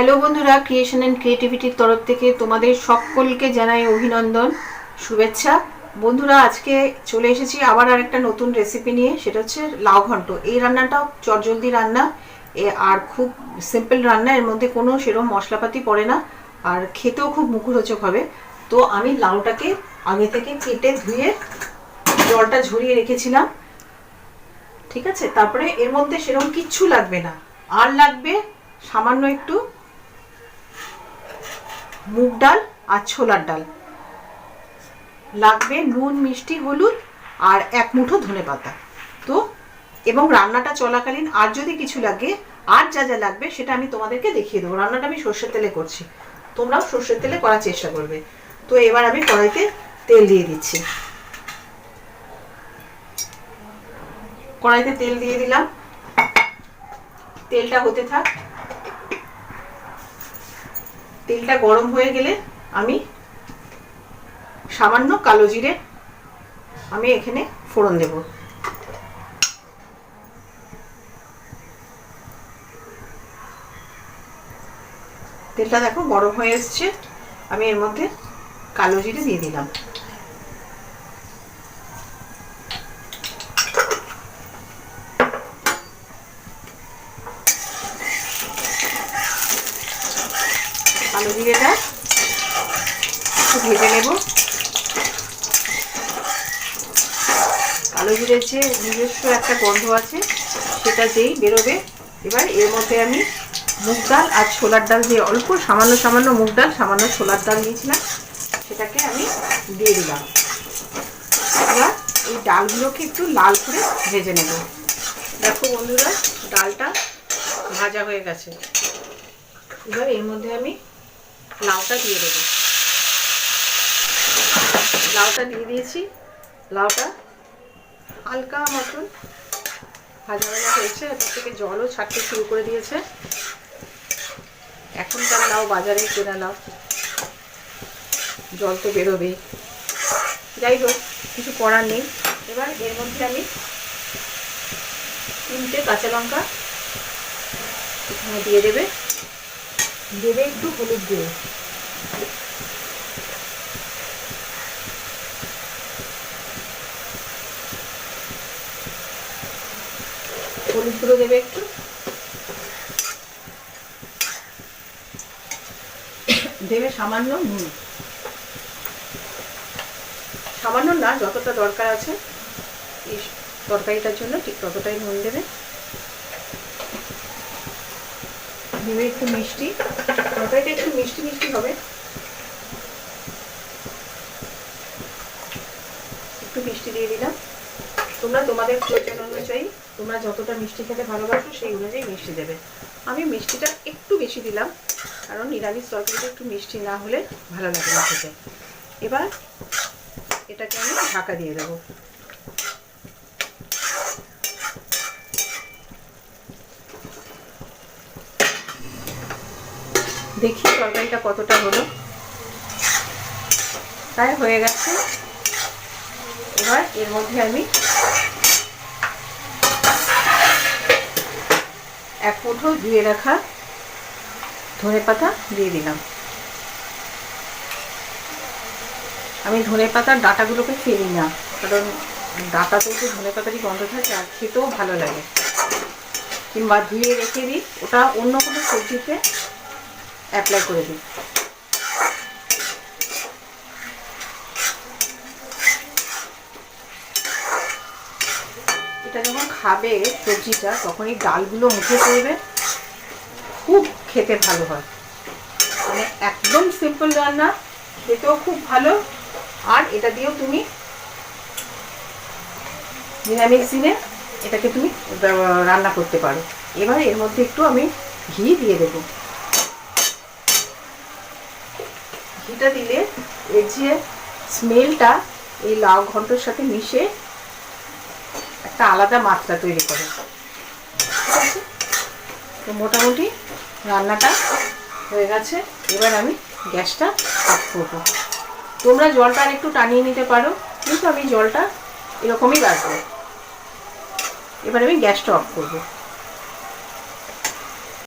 Hello বন্ধুরা creation and ক্রিয়েটিভিটির তরফ থেকে তোমাদের সকলকে জানাই অভিনন্দন, শুভেচ্ছা। বন্ধুরা, আজকে চলে এসেছি আবার আরেকটা নতুন রেসিপি নিয়ে, সেটা হচ্ছে লাউ ঘন্ট। এই রান্নাটাও চটজলদি রান্না। এ, আর খুব সিম্পল রান্না, এর মধ্যে কোনো সেরকম মশলাপাতি পড়ে না, আর খেতেও খুব মুখরোচক হবে। তো আমি লাউটাকে আগে থেকে কেটে ধুয়ে জলটা ঝরিয়ে রেখেছিলাম। ঠিক আছে? তারপরে এর মধ্যে সেরকম কিচ্ছু লাগবে না। আর লাগবে সামান্য একটু মুগ ডাল আর ছোলার ডাল। লাগবে নুন, মিষ্টি, হলুদ আর এক মুঠো ধনে পাতা। তো, এবং রান্নাটা চলাকালীন আর যদি কিছু লাগে, আর যা যা লাগবে সেটা আমি তোমাদেরকে দেখিয়ে দেবো। রান্নাটা আমি সর্ষের তেলে করছি। তোমরাও সর্ষের তেলে করার চেষ্টা করবে। তো এবার আমি কড়াইতে তেল দিয়ে দিচ্ছি। কড়াইতে তেল দিয়ে দিলাম। তেলটা হতে থাক। তেলটা গরম হয়ে গেলে আমি সামান্য কালো জিরে আমি এখানে ফোড়ন দেব। তেলটা দেখো গরম হয়ে এসছে, আমি এর মধ্যে কালো জিরে দিয়ে দিলাম। কালো জিরেটা একটু ভেজে নেব। কালো জিরের যে নিজস্ব একটা গন্ধ আছে, সেটা যেই বেরোবে। এবার এর মধ্যে আমি মুগ ডাল আর ছোলার ডাল দিয়ে, অল্প সামান্য সামান্য মুগ ডাল, সামান্য ছোলার ডাল দিয়েছিলাম। সেটাকে আমি দিয়ে দিলাম। এবার এই ডালগুলোকে একটু লাল করে ভেজে নেব। দেখো বন্ধুরা, ডালটা ভাজা হয়ে গেছে। এবার এর মধ্যে আমি লাউটা দিয়ে দেবো। লাউটা দিয়ে দিয়েছি। লাউটা হালকা মতন ভাজা ভাজা হয়েছে এটার থেকে জলও ছাড়তে শুরু করে দিয়েছে। এখনকার লাউ বাজারে কেনা লাউ জল তো বেরোবে যাই হোক, কিছু করার নেই। এবার এর মধ্যে আমি তিনটে কাঁচা লঙ্কা এখানে দিয়ে দেবে। দেবে একটু হলুদ দিয়ে। হলুদ গুঁড়ো দেবে একটু। দেবে সামান্য নুন। সামান্য না, যতটা দরকার আছে তরকারিটার জন্য ঠিক ততটাই নুন দেবে। দেবে একটু মিষ্টি। তরকারিটা একটু মিষ্টি মিষ্টি হবে। একটু মিষ্টি দিয়ে দিলাম। তোমরা তোমাদের প্রয়োজন অনুযায়ী, তোমরা যতটা মিষ্টি খেতে ভালোবাসো সেই অনুযায়ী মিষ্টি দেবে। আমি মিষ্টিটা একটু বেশি দিলাম, কারণ নিরামিষ তরকারিটা একটু মিষ্টি না হলে ভালো লাগে না খেতে। এবার এটাকে আমি ঢাকা দিয়ে দেবো। দেখি তরকারিটা কতটা হলো। প্রায় হয়ে গেছে। এবার এর মধ্যে আমি এক মুঠো ধুয়ে রাখা ধনে পাতা দিয়ে দিলাম। আমি ধনে পাতার ডাঁটাগুলোকে ফেলি না, কারণ ডাঁটাতেও তো ধনে পাতারই গন্ধ থাকে, আর খেতেও ভালো লাগে। কিংবা ধুয়ে রেখে দিই, ওটা অন্য কোনো সবজিতে অ্যাপ্লাই করে দিই। এটা যখন খাবে সবজিটা তখন এই ডালগুলো মুখে পড়বে। খুব খেতে ভালো হয়। মানে একদম সিম্পল রান্না খেতেও খুব ভালো। আর এটা দিয়েও তুমি নিরামিষ দিনে এটাকে তুমি রান্না করতে পারো। এবার এর মধ্যে একটু আমি ঘি দিয়ে দেব। ঘিটা দিলে এর যে স্মেলটা এই লাউ ঘন্টর সাথে মিশে একটা আলাদা মাত্রা তৈরি করে। ঠিক আছে? তো মোটামুটি রান্নাটা হয়ে গেছে। এবার আমি গ্যাসটা অফ করব। তোমরা জলটা আর একটু টানিয়ে নিতে পারো, কিন্তু আমি জলটা এরকমই রাখব। এবার আমি গ্যাসটা অফ করব।